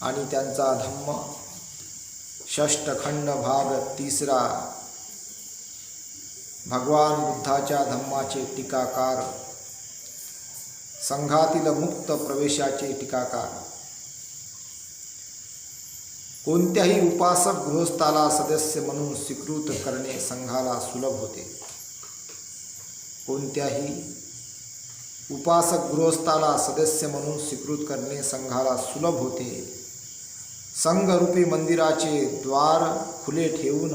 आणि त्यांचा धम्म. षष्टखंड भाग तिसरा. भगवान बुद्धाच्या धम्माचे टीकाकार. संघातील मुक्त प्रवेशाचे टीकाकार. कोणत्याही उपासक गृहस्थाला सदस्य म्हणून स्वीकृत करणे संघाला सुलभ होते. कोणत्याही उपासक गृहस्थाला सदस्य म्हणून स्वीकृत करणे संघाला सुलभ होते. संघरूपी मंदिराचे द्वार खुले ठेवून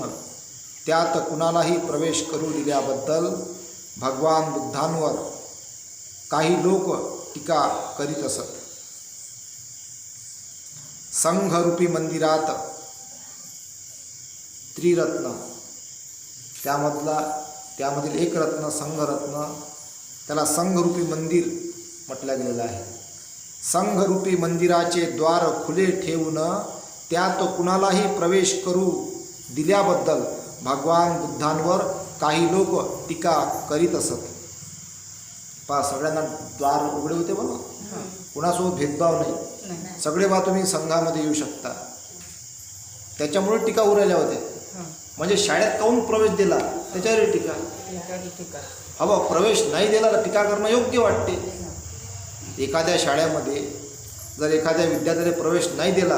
त्यात कुणालाही प्रवेश करू दिल्याबद्दल भगवान बुद्धांवर काही लोक टीका करीत असत. संघरूपी मंदिरात त्रिरत्न त्यामधला त्यामधील एक रत्न संघरत्न त्याला संघरूपी मंदिर म्हटलं गेलेलं आहे. संघरूपी मंदिराचे द्वार खुले ठेवून त्यात कुणालाही प्रवेश करू दिल्याबद्दल भगवान बुद्धांवर काही लोक टीका करीत असत. पा सगळ्यांना द्वार उघडे होते बघा कुणासोबत भेदभाव नाही. सगळे बा तुम्ही संघामध्ये येऊ शकता. त्याच्यामुळे टीका उरायल्या होत्या म्हणजे शाळेत काऊन प्रवेश दिला? त्याच्यावर टीका. हवा प्रवेश नाही दिला तर टीका करणं योग्य वाटते. एखाद्या शाळेमध्ये जर एखाद्या विद्यार्थ्याने प्रवेश नाही दिला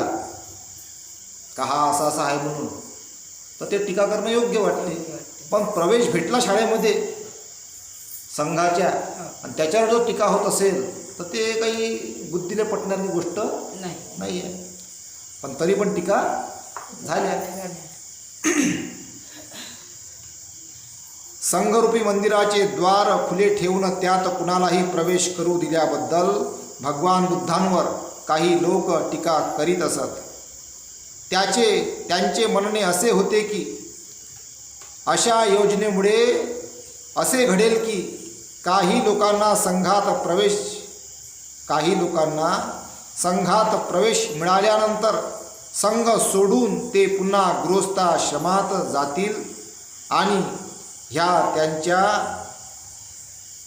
का हा असा असा आहे म्हणून तर ते टीका करणं योग्य वाटते. पण प्रवेश भेटला शाळेमध्ये संघाच्या आणि त्याच्यावर जर टीका होत असेल तर ते काही बुद्धीला पटणारी गोष्ट नाही. नाही आहे पण तरी पण टीका झाल्या. संघरूपी मंदिराचे द्वार खुले ठेवून त्यात कुणालाही प्रवेश करू दिल्याबद्दल भगवान बुद्धांवर काही लोक टीका करीत असत. त्याचे त्यांचे म्हणणे असे होते की अशा योजनेमुळे असे घडेल की काही लोकांना संघात प्रवेश काही लोकांना संघात प्रवेश मिळाल्यानंतर संघ सोडून ते पुन्हा गृहस्थाश्रमात जातील आणि ह्या त्यांच्या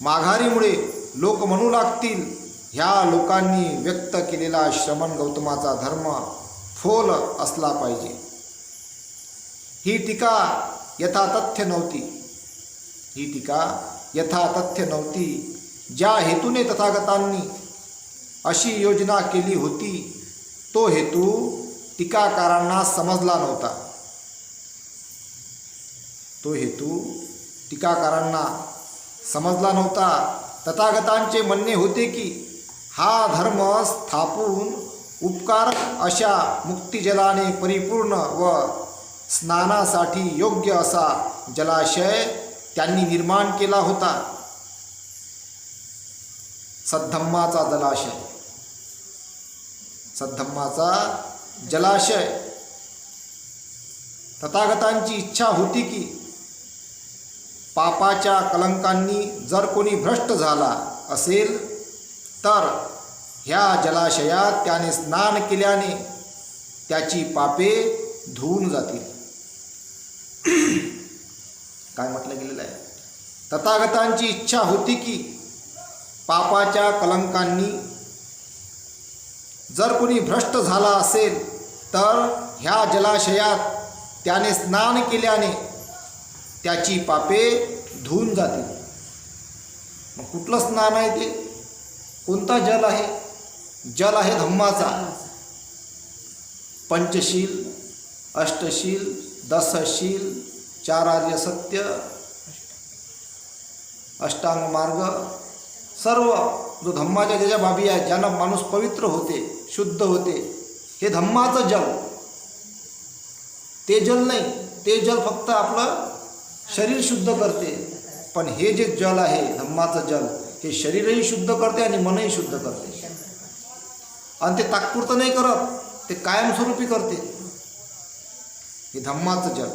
माघारीमुळे लोक म्हणू लागतील ह्या लोकांनी व्यक्त केलेला श्रमण गौतमाचा धर्म फोल असला पाहिजे. ही टीका यथातथ्य नव्हती. ही टीका यथातथ्य नव्हती. ज्या हेतूने तथागतांनी अशी योजना केली होती तो हेतू टीकाकारांना समजला नव्हता. तो हेतू टीकाकारांना समजला नव्हता. तथागतांचे म्हणणे होते की हा धर्म स्थापून उपकार अशा मुक्तिजलाने परिपूर्ण व स्नानासाठी योग्य असा जलाशय त्यांनी निर्माण केला होता. सद्धम्माचा जलाशय. सद्धम्माचा जलाशय. तथागतांची इच्छा होती की पापाच्या कलंकांनी जर कोणी भ्रष्ट झाला असेल तर ह्या जलाशयात त्याने स्नान केल्याने त्याची पापे धुवून जातील. काय म्हटलं गेलेलं आहे? तथागतांची इच्छा होती की पापाच्या कलंकांनी जर कोणी भ्रष्ट झाला असेल तर ह्या जलाशयात त्याने स्नान केल्याने त्याची पापे धुवून जातील. मग कुठलं स्नान आहे ते? कोणता जल आहे? जल आहे धम्माचा. पंचशील अष्टशील दसशील चारार्य सत्य अष्टांग मार्ग सर्व जो धम्माच्या ज्याच्या बाबी आहेत ज्यानं माणूस पवित्र होते शुद्ध होते हे धम्माचं जल. ते जल नाही ते जल फक्त आपलं शरीर शुद्ध करते. पण हे जे जल आहे धम्माचं जल हे शरीरही शुद्ध करते आणि मनही शुद्ध करते. आणि ते तात्पुरतं नाही करत ते कायमस्वरूपी करते. हे धम्माचं जल.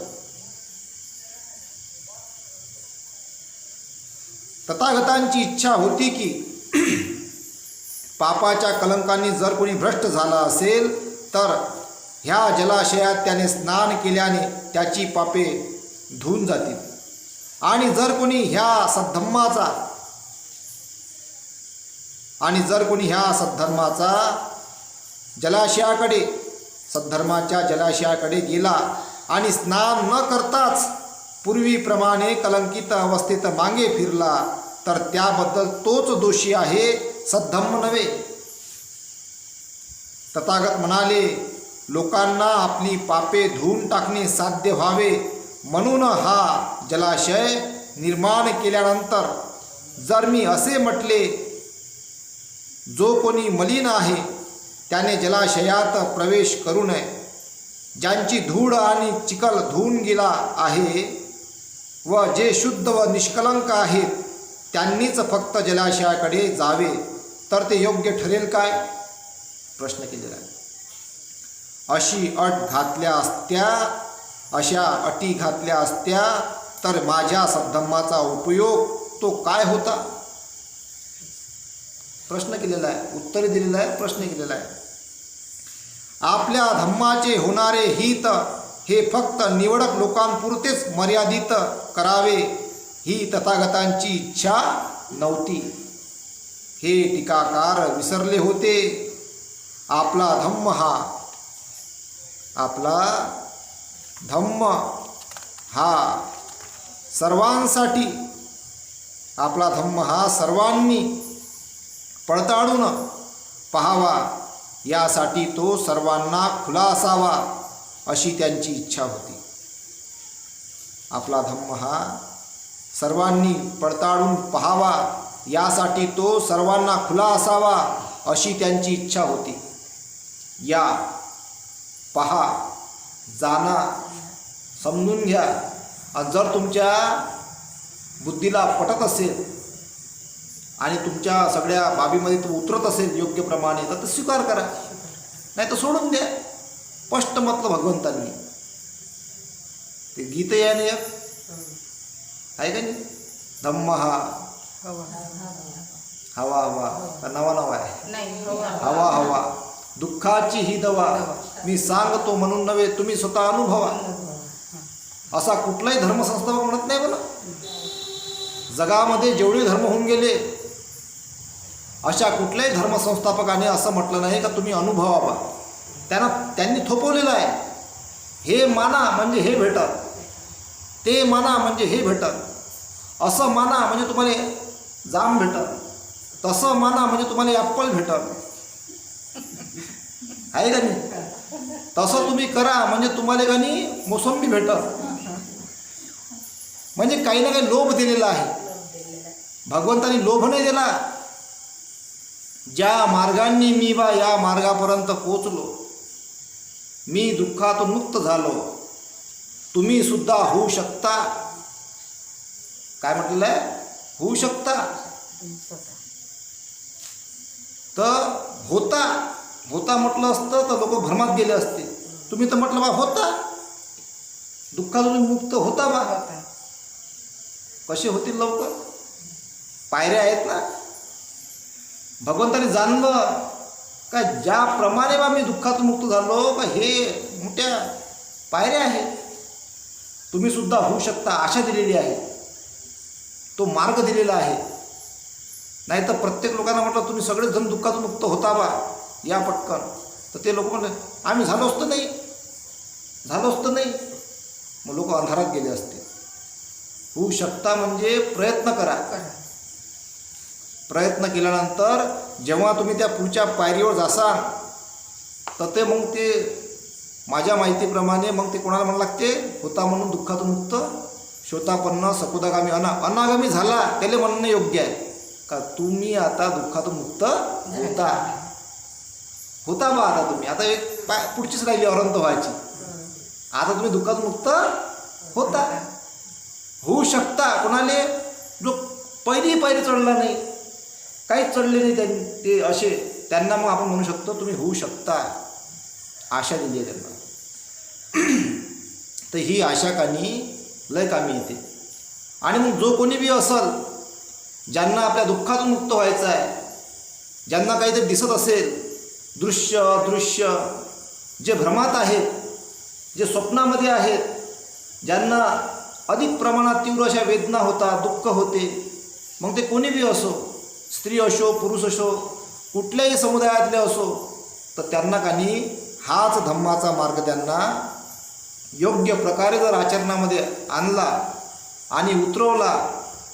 तथागतांची इच्छा होती की पापाच्या कलंकांनी जर कोणी भ्रष्ट झाला असेल तर ह्या जलाशयात त्याने स्नान केल्याने त्याची पापे धुवून जातील. आणि जर कोणी ह्या सद्धम्माचा आणि जर कोणी ह्या सद्धर्माचा जलाशयाकडे सद्धर्माच्या जलाशयाकडे गेला आणि स्नान न करताच पूर्वीप्रमाणे कलंकित अवस्थेत मागे फिरला तर त्याबद्दल तोच दोषी आहे सद्धम्म नव्हे. तथागत म्हणाले लोकांना आपली पापे धुवून टाकणे साध्य व्हावे. म्हणून हा जलाशय निर्माण केल्यानंतर जर मी असे म्हटले जो कोणी मलिन आहे त्याने जलाशयात प्रवेश करू नये. ज्यांची धूळ आणि चिखल धुवून गेला आहे व जे शुद्ध व निष्कलंक आहेत त्यांनीच फक्त जलाशयाकडे जावे. तर ते योग्य ठरेल काय? प्रश्न केलेला आहे. अशी अट घातल्या असत्या अशा अटी घातल्या असत्या तर माझ्या सद्धम्माचा उपयोग तो काय होता? प्रश्न केलेला आहे. उत्तर दिलेलं आहे प्रश्न केलेला आहे. आपल्या धम्माचे होणारे हित हे फक्त निवडक लोकांपुरतेच मर्यादित करावे ही तथागतांची इच्छा नव्हती. हे टीकाकार विसरले होते. आपला धम्म हा आपला धम्म हा सर्वांसाठी आपला धम्म हा सर्वांनी पडताळून पहावा. यासाठी तो सर्वांना खुला असावा अशी त्यांची इच्छा होती. आपला धम्म हा सर्वांनी पडताळून पहावा. यासाठी तो सर्वांना खुला असावा अशी त्यांची इच्छा होती. या पहा जाणा समजून घ्या. आणि जर तुमच्या बुद्धीला पटत असेल आणि तुमच्या सगळ्या बाबीमध्ये तो उतरत असेल योग्य प्रमाणे तर स्वीकार करा. नाही तर सोडून द्या. स्पष्ट म्हटलं भगवंतांनी. ते गीत याने एक. आहे का नाही? धम्म हा. हवा हवा. का नवा नवा आहे? हवा हवा. दुःखाची ही दवा. मी सांगतो म्हणून नव्हे तुम्ही स्वतः अनुभवा. असा कुठलाही धर्मसंस्थापक म्हणत नाही बरं. जगामध्ये जेवढे धर्म होऊन गेले अशा कुठल्याही धर्मसंस्थापकाने असं म्हटलं नाही का तुम्ही अनुभवावा. त्यांना त्यांनी थोपवलेलं आहे. हे माना म्हणजे हे भेटत. ते माना म्हणजे हे भेटत. असं माना म्हणजे तुम्हाला जाम भेटत. तसं माना म्हणजे तुम्हाला ॲप्पल भेटत. आहे का नाही? तसं तुम्ही करा म्हणजे तुम्हाला का नाही? मोसंबी भेटत. म्हणजे काही ना काही लोभ दिलेला आहे. भगवंतानी लोभ नाही दिला. ज्या मार्गांनी मी बा या मार्गापर्यंत पोचलो मी दुःखातून मुक्त झालो. तुम्ही सुद्धा होऊ शकता. काय म्हटलेलं आहे? होऊ शकता. तर होता. होता म्हटलं असतं तर लोक भ्रमात गेले असते. तुम्ही तर म्हटलं बा होता. दुःखातून मुक्त होता बा. कसे होतील लवकर? पायऱ्या आहेत ना? भगवंताने जाणलं का ज्याप्रमाणे बा मी दुःखातून मुक्त झालो का हे मोठ्या पायऱ्या आहेत. तुम्ही सुद्धा होऊ शकता आशा दिलेली आहे. तो मार्ग दिलेला आहे. नाही तर प्रत्येक लोकांना म्हटलं तुम्ही सगळेजण दुःखातून मुक्त होता बा. या पटकन. तर ते लोक म्हणले आम्ही झालो असतं नाही. झालो असतं नाही. मग लोक अंधारात गेले असते. होऊ शकता म्हणजे प्रयत्न करा. प्रयत्न केल्यानंतर जेव्हा तुम्ही त्या पुढच्या पायरीवर जासाल तर ते मग ते माझ्या माहितीप्रमाणे मग ते कोणाला म्हणा लागते? होता म्हणून दुःखातून मुक्त शोतापन्न सकुदागामी अना अनागामी झाला त्याला म्हणणं योग्य आहे. का तुम्ही आता दुःखातून मुक्त होता? होता बा आता तुम्ही. आता एक पाय पुढचीच राहिली अरंत व्हायची. आता तुम्ही दुःखातून मुक्त होता. होऊ शकता. कोणाले? जो पहिली पायरी चढला नाही काहीच चढले नाही त्यांनी. ते असे त्यांना मग आपण म्हणू शकतो तुम्ही होऊ शकता. आशा दिली आहे त्यांना. तर ही आशा कानी लय कामी येते. आणि मग जो कोणी बी असल ज्यांना आपल्या दुःखातून मुक्त व्हायचं आहे ज्यांना काहीतरी दिसत असेल दृश्य अदृश्य जे भ्रमात आहेत जे स्वप्नामध्ये आहेत ज्यांना अधिक प्रमाणात तीव्र अशा वेदना होतात दुःख होते. मग ते कोणी बी असो स्त्री असो पुरुष असो कुठल्याही समुदायातले असो तर त्यांना काही हाच धम्माचा मार्ग त्यांना योग्य प्रकारे जर आचरणामध्ये आणला आणि उतरवला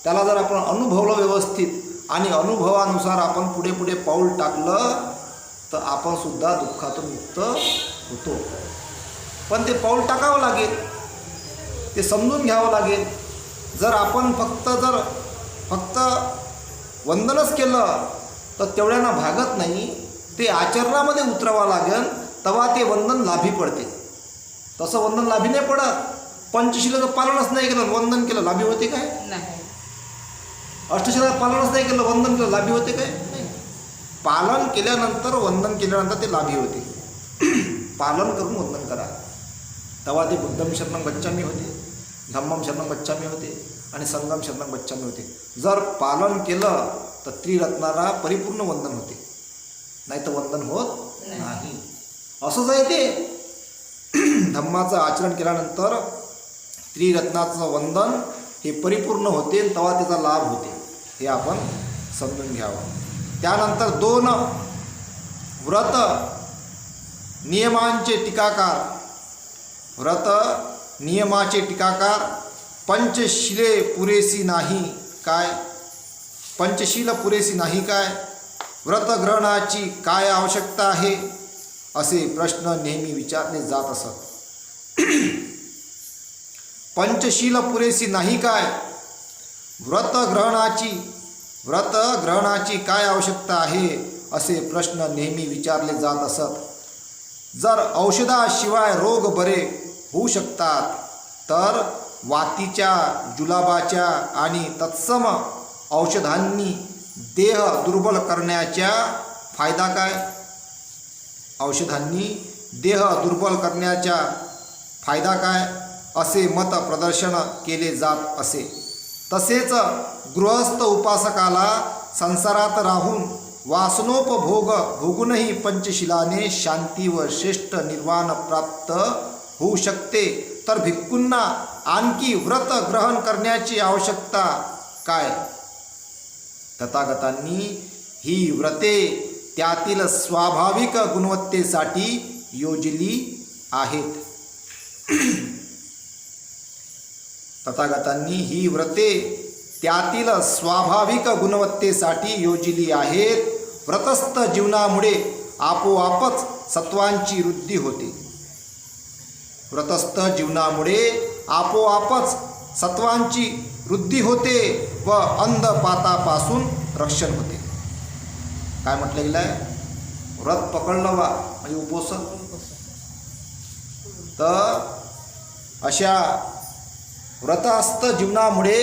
त्याला जर आपण अनुभवलं व्यवस्थित आणि अनुभवानुसार आपण पुढे पुढे पाऊल टाकलं तर आपणसुद्धा दुःखातून मुक्त होतो. पण ते पाऊल टाकावं लागेल. ते समजून घ्यावं लागेल. जर आपण फक्त जर फक्त वंदनच केलं तर तेवढ्यानं भागत नाही. ते आचरणामध्ये उतरावं लागेल तेव्हा ते वंदन लाभी पडते. तसं वंदन लाभी नाही पडत. पंचशिलाचं पालनच नाही केलं वंदन केलं लाभी होते काय? नाही. अष्टशिलाचं पालनच नाही केलं वंदन केलं लाभी होते काय? नाही. पालन केल्यानंतर वंदन केल्यानंतर ते लाभी होते. पालन करून वंदन करा. तेव्हा ते बुद्धम शरणम गच्छामी होते धम्मम शरणम गच्छामी होते आणि संगम शरणम गच्छामी होते. जर पालन केलं तर त्रिरत्नाला परिपूर्ण वंदन होते. नाही तर वंदन होत नाही. असंच आहे ते धम्माचं आचरण केल्यानंतर त्रिरत्नाचं वंदन हे परिपूर्ण होते तेव्हा त्याचा लाभ होते. हे आपण समजून घ्यावं. त्यानंतर दोन व्रत नियमांचे टीकाकार व्रत नियमाचे टीकाकार पंचशिले पुरेसी नाही काय? पंचशील पुरेसी नाही काय? व्रतग्रहणाची काय आवश्यकता आहे? असे प्रश्न नेहमी विचारले जात असत. पंचशील पुरेसी नाही काय? व्रतग्रहणाची व्रतग्रहणाची काय आवश्यकता आहे? असे प्रश्न नेहमी विचारले जात असत. जर औषधाशिवाय रोग बरे होऊ शकतात. तर वातीच्या जुलाबाच्या आणि तत्सम औषधांनी देह दुर्बल करण्याच्या फायदा काय? औषधांनी देह दुर्बल करण्याचा फायदा काय? असे मत प्रदर्शन केले जात असे. तसेच गृहस्थ उपासकाला संसारात राहून वासनोपभोग भोगूनही पंचशिलाने शांती व श्रेष्ठ निर्वाण प्राप्त होऊ शकते. तर भिक्खूंना आणखी व्रत ग्रहण करण्याची आवश्यकता काय? तथागतांनी ही व्रते त्यातील स्वाभाविक गुणवत्तेसाठी योजली आहेत. तथागतांनी ही व्रते त्यातील स्वाभाविक गुणवत्तेसाठी योजली आहेत. व्रतस्थ जीवनामुळे आपोआपच सत्वांची वृद्धी होते. व्रतस्थ जीवनामुळे आपोआपच सत्वांची वृद्धी होते व अंधपातापासून रक्षण होते. काय म्हटलं गेलं आहे व्रत पकडलं वा म्हणजे उपोषण तर अशा व्रतास्थ जीवनामुळे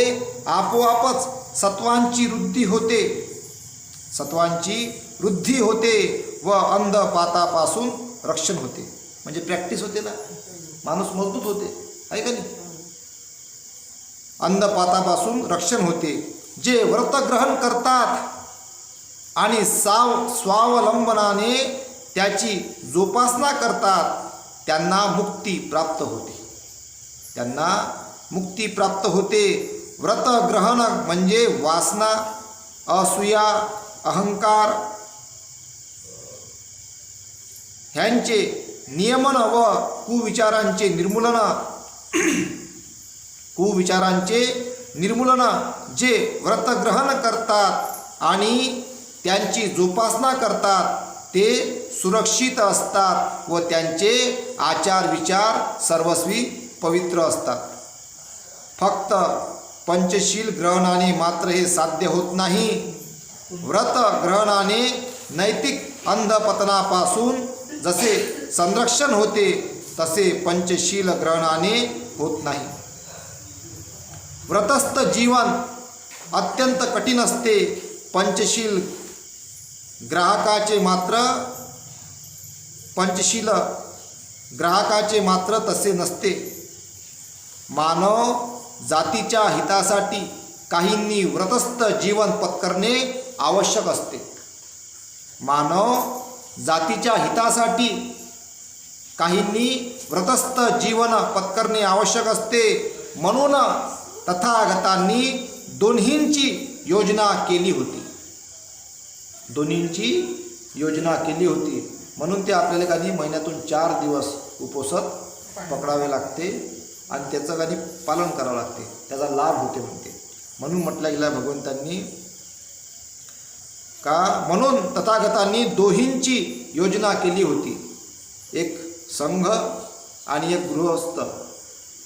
आपोआपच सत्वांची वृद्धी होते. सत्वांची वृद्धी होते व अंधपातापासून रक्षण होते. म्हणजे प्रॅक्टिस होते ना? माणूस मजबूत होते आहे का नाही? अंधपातापासून रक्षण होते. जे व्रतग्रहण करतात आणि साव स्वावलंबनाने त्याची जोपासना करतात त्यांना मुक्ती प्राप्त होते. त्यांना मुक्ती प्राप्त होते. व्रतग्रहण म्हणजे वासना असूया अहंकार ह्यांचे नियमन व कुविचारांचे निर्मूलन. कुविचारांचे निर्मूलन जे व्रतग्रहण करतात आणि त्यांची जोपासना करतात ते सुरक्षित असतात व त्यांचे आचार विचार सर्वस्वी पवित्र असतात. फक्त पंचशील ग्रहणाने मात्र हे साध्य होत नाही. व्रत ग्रहणाने नैतिक अंधपतनापासून जसे संरक्षण होते तसे पंचशील ग्रहणाने होत नाही. व्रतस्थ जीवन अत्यंत कठीण असते. पंचशील ग्राहकाचे मात्र पंचशील ग्राहकाचे मात्र तसे नसते. मानव जातीच्या हितासाठी काहींनी व्रतस्थ जीवन पत्करणे आवश्यक असते. मानव जातीच्या हितासाठी काहींनी व्रतस्थ जीवन पत्करणे आवश्यक असते. म्हणून तथागतांनी दोन्हींची योजना केली होती. दोन्हींची योजना केली होती. म्हणून ते आपल्याला काही महिन्यातून चार दिवस उपोसत पकडावे लागते आणि त्याचं काही पालन करावं लागते. त्याचा लाभ होते म्हणते. म्हणून म्हटलं गेलं भगवंतांनी का? म्हणून तथागतांनी दोहींची योजना केली होती. एक संघ आणि एक गृहस्थ.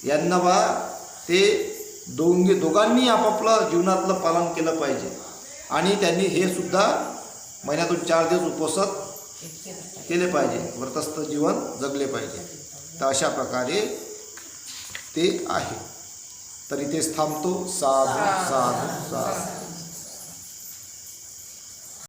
यांना बा ते दोघे दोघांनी आपापलं जीवनातलं पालन केलं पाहिजे. आणि त्यांनी हे सुद्धा महिन्यातून चार दिवस उपसत केले पाहिजे. व्रतस्थ जीवन जगले पाहिजे. तर अशा प्रकारे ते आहे. तर इथेच थांबतो. साधू साधू साधू.